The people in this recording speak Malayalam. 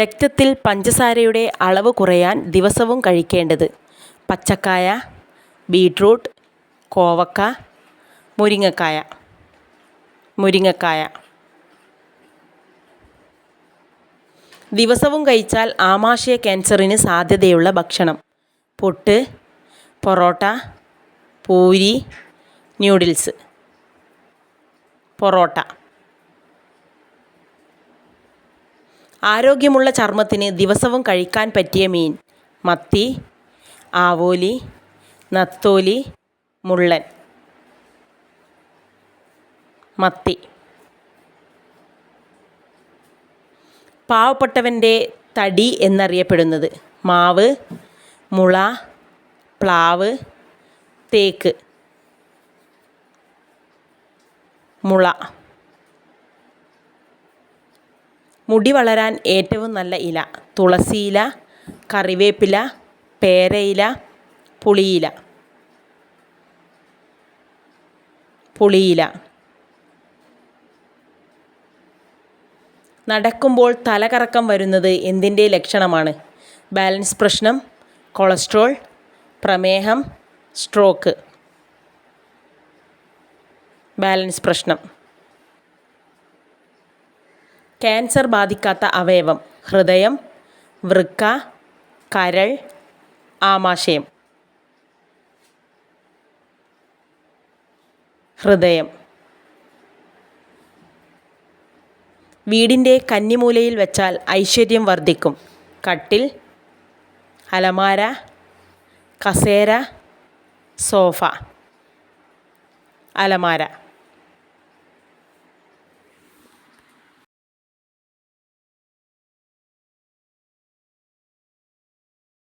രക്തത്തിൽ പഞ്ചസാരയുടെ അളവ് കുറയാൻ ദിവസവും കഴിക്കേണ്ടത് പച്ചക്കായ ബീട്രൂട്ട് കോവക്ക മുരിങ്ങക്കായ. മുരിങ്ങക്കായ. ദിവസവും കഴിച്ചാൽ ആമാശയ ക്യാൻസറിന് സാധ്യതയുള്ള ഭക്ഷണം. പൊട്ട് പൊറോട്ട പൂരി ന്യൂഡിൽസ്. പൊറോട്ട. ആരോഗ്യമുള്ള ചർമ്മത്തിന് ദിവസവും കഴിക്കാൻ പറ്റിയ മീൻ. മത്തി ആവോലി നത്തോലി മുള്ളൻ. മത്തി. പാവപ്പെട്ടവന്റെ തടി എന്നറിയപ്പെടുന്നത് മാവ് മുള പ്ലാവ് തേക്ക്. മുള. മുടി വളരാൻ ഏറ്റവും നല്ല ഇല. തുളസിയില കറിവേപ്പില പേരയില പുളിയില. പുളിയില. നടക്കുമ്പോൾ തലകറക്കം വരുന്നത് എന്തിന്റെ ലക്ഷണമാണ്? ബാലൻസ് പ്രശ്നം കൊളസ്ട്രോൾ പ്രമേഹം സ്ട്രോക്ക്. ബാലൻസ് പ്രശ്നം. ക്യാൻസർ ബാധിക്കാത്ത അവയവം. ഹൃദയം വൃക്ക കരൾ ആമാശയം. ഹൃദയം. വീടിന്റെ കന്നിമൂലയിൽ വെച്ചാൽ ഐശ്വര്യം വർദ്ധിക്കും. കട്ടിൽ അലമാര കസേര സോഫ അലമാര.